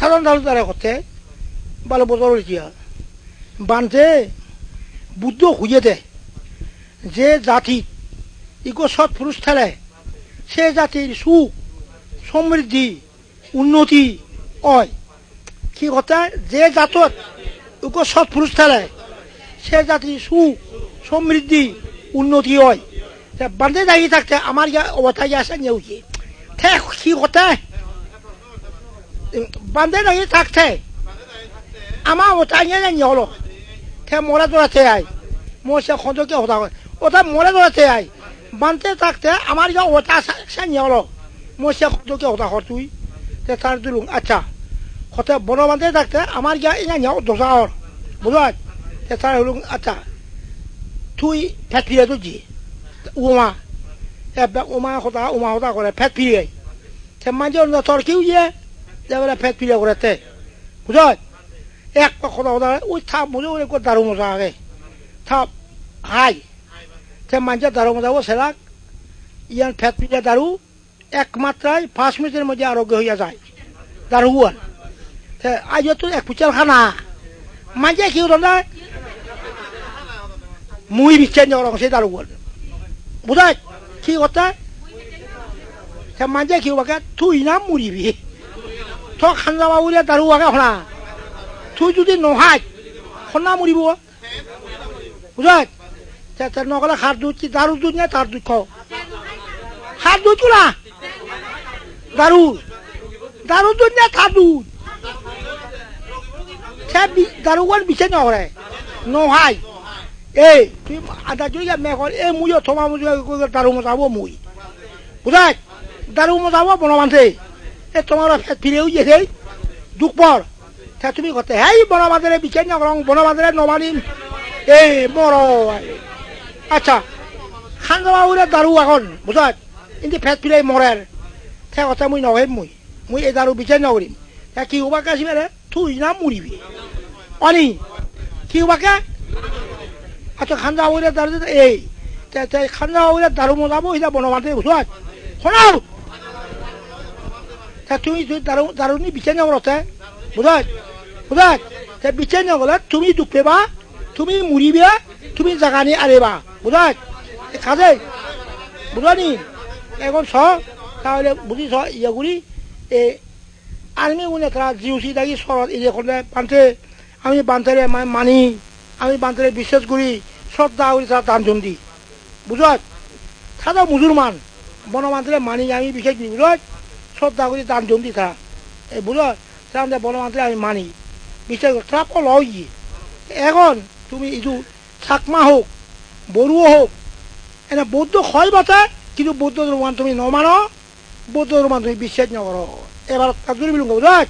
সাধারণ দারু তারা করতে ভালো হয়েছে বানতে বুদ্ধ দেয় যে জাতি ইকো সৎ পুরুষ ঠেলে, সে জাতির সুখ, সমৃদ্ধি, উন্নতি হয়। কি কথা? যে জাতত ইকো সৎ পুরুষ ঠেলে, সে জাতির সুখ, সমৃদ্ধি, উন্নতি হয়। বান্ধে দাঁড়িয়ে থাকতে আমার ইয়া অবস্থা ইয়া নেউছি ঠেক, কি কথা? বান্ধে দাঁড়িয়ে থাকতে আমার অবস্থা নিয়ে নিহলো ঠে মরা দৌড়াতে আয় মোর সে খন্দকে হতা ওটা মরে দৌড়াতে আয় বানতে থাকতে আমার ইয়া অবস্থা সে নিহলো মোর সে খন্দকে হতা কর তুই? তে তার দিলুম আচ্ছা। হতে বড় বান্ধে থাকতে আমার ইয়া ইয়া নিহ দোষা হর বুঝল তে তার হলুম আচ্ছা। তুই ফেট ফিরে তো জি উমা। এবার উমা হতা উমা হতা করে ফেট ফিরে তে মাঝে অন্য তোর ইয়ে ফেট ফিরে করে তে। বুঝল? এক কথা কথা ওই থাপ মজা ওই কো দারু মজা আগে। থাপ, হাই। তে মাঝে দারু মজা ও সেলাক। ইয়ান ফেট ফিরে দারু এক মাত্রায় পাঁচ মিনিটের মধ্যে আরোগ্য হইয়া যায়। দারু হুয়ান তে আজ তো এক পুচার খানা। মাঝে কেউ দাদা মুই বিচ্ছেন যাওয়ার সেই দারু হুয়ান বুঝায় কি কথা? তে মাঝে কেউ বাকে তুই না মুড়িবি। তো খান্দা বাবুলে দারু আগে হনা তুই যদি নহাই সন্না মরিব বুঝাত নকলে সার দুধ কি দারু দুধ নে তার দুধ খাও দুধ কোলা দারু দারু দুধ নে তার দুধ? সে দারুগণ বিছে নকরে নহাই। এই, তুই আদা যদি মেঘর এই মুই থমা মুই দারু মজাব মুই। বুঝাত দারু মজাব বনমানছে এ তোমার ফিরেও গেছে দুঃখ পর। তা তুমি কতে হেই বনবাজারে বিচার না করং বনবাজারে নমানিম এই মর আচ্ছা খান্দা উড়ে দারু এখন বুঝাত কিন্তু ফেট ফিরে মরের। সে কথা মুই নহিম মুই। মুই এই দারু বিচার নকরিম তা কি হবা কাশি বেড়ে তুই না মুড়িবি অনি কি হবাকে আচ্ছা খান্দা উড়ে দারু এই খান্দা উড়ে দারু মজাবো এটা বনবাজারে বুঝাত শোনাও! তুমি দারু দারুনি বিচার নকরতে বুঝাত বুঝাত তে বিচার নগলে তুমি দুখ পেবা, তুমি মুড়িবে তুমি জাগানি আনিবা বুঝাত কাজে বুঝানি এখন ছ তাহলে বুঝি ছ ইয়ে করি এ আর্মি উনি তারা জিউসি থাকি শরৎ ইয়ে করলে বান্ধে। আমি বান্ধরে মানি, আমি বান্ধরে বিশ্বাস করি শ্রদ্ধা করি তারা দান দি। বুঝাত তারা মুসলমান বনবান্ধরে মানি আমি বিশেষ বুঝাত শ্রদ্ধা করি দান দি তারা এই বুঝাত তারা বনবান্ধরে আমি মানি। বিশ্বাস তারা কল হয় এখন তুমি ইটো চাকমা হোক, বড়ুও হোক এনে বৌদ্ধ হয় বাতে কিন্তু বৌদ্ধ ধর্মান তুমি নমানো বৌদ্ধ ধর্মান তুমি বিশ্বাস নকর এবার বিলুঙ্গ বুঝাত